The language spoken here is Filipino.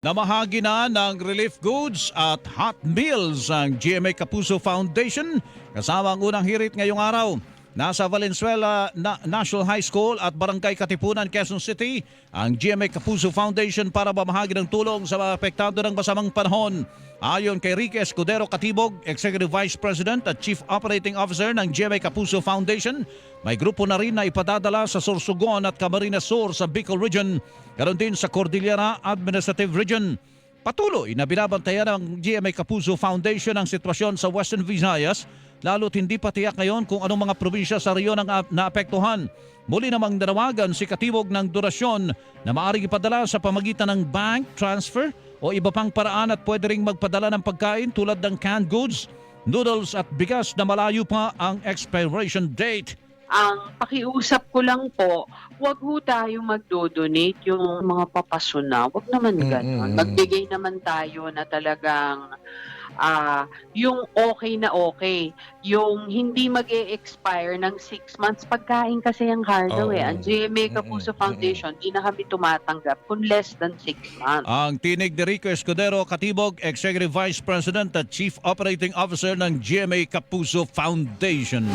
Namahagi na ng relief goods at hot meals ang GMA Kapuso Foundation kasama ang unang hirit ngayong araw. Nasa Valenzuela Na- National High School at Barangay Katipunan, Quezon City ang GMA Kapuso Foundation para mamahagi ng tulong sa mga apektado ng masamang panahon. Ayon kay Ricky Escudero Katibog, Executive Vice President at Chief Operating Officer ng GMA Kapuso Foundation, may grupo na rin na ipadadala sa Sorsogon at Camarines Sur sa Bicol Region, karon din sa Cordillera Administrative Region. Patuloy na binabantayan ng GMA Kapuso Foundation ang sitwasyon sa Western Visayas, lalo't hindi pa tiyak ngayon kung anong mga probinsya sa riyon ang ap- naapektuhan. Muli namang nanawagan si Katibog ng durasyon na maaaring ipadala sa pamagitan ng bank transfer o iba pang paraan at pwede ring magpadala ng pagkain tulad ng canned goods, noodles at bigas na malayo pa ang expiration date. Ang pakiusap ko lang po, wag ho tayo magdo-donate yung mga papasuna. Wag naman gano'n. Magbigay naman tayo na talagang ah, yung okay na okay. Yung hindi mag expire ng six months. Pagkain kasi ang cardo Oo. eh. Ang GMA Kapuso mm, Foundation, di na kami tumatanggap kung less than six months. Ang tinig ni Rico Escudero Katibog, Executive Vice President at Chief Operating Officer ng GMA Kapuso Foundation.